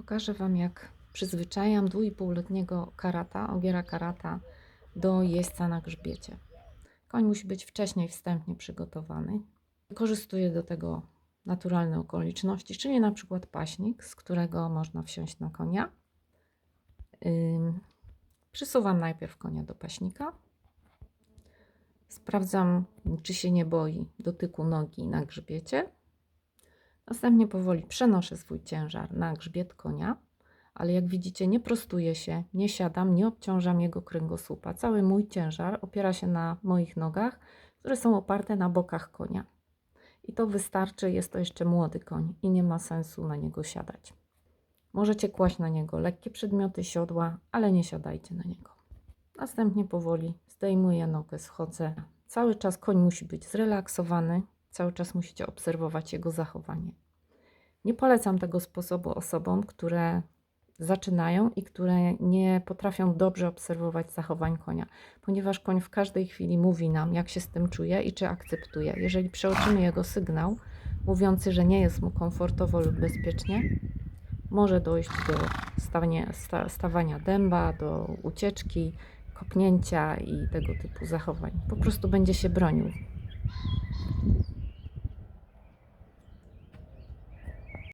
Pokażę Wam, jak przyzwyczajam dwójpółletniego karata, ogiera karata do jeźdźca na grzbiecie. Koń musi być wcześniej wstępnie przygotowany. Wykorzystuję do tego naturalne okoliczności, czyli na przykład paśnik, z którego można wsiąść na konia. Przysuwam najpierw konia do paśnika. Sprawdzam, czy się nie boi dotyku nogi na grzbiecie. Następnie powoli przenoszę swój ciężar na grzbiet konia, ale jak widzicie, nie prostuję się, nie siadam, nie obciążam jego kręgosłupa. Cały mój ciężar opiera się na moich nogach, które są oparte na bokach konia. I to wystarczy, jest to jeszcze młody koń i nie ma sensu na niego siadać. Możecie kłaść na niego lekkie przedmioty, siodła, ale nie siadajcie na niego. Następnie powoli zdejmuję nogę, schodzę. Cały czas koń musi być zrelaksowany, cały czas musicie obserwować jego zachowanie. Nie polecam tego sposobu osobom, które zaczynają i które nie potrafią dobrze obserwować zachowań konia, ponieważ koń w każdej chwili mówi nam, jak się z tym czuje i czy akceptuje. Jeżeli przeoczymy jego sygnał mówiący, że nie jest mu komfortowo lub bezpiecznie, może dojść do stawania, sta, stawania dęba, do ucieczki, kopnięcia i tego typu zachowań. Po prostu będzie się bronił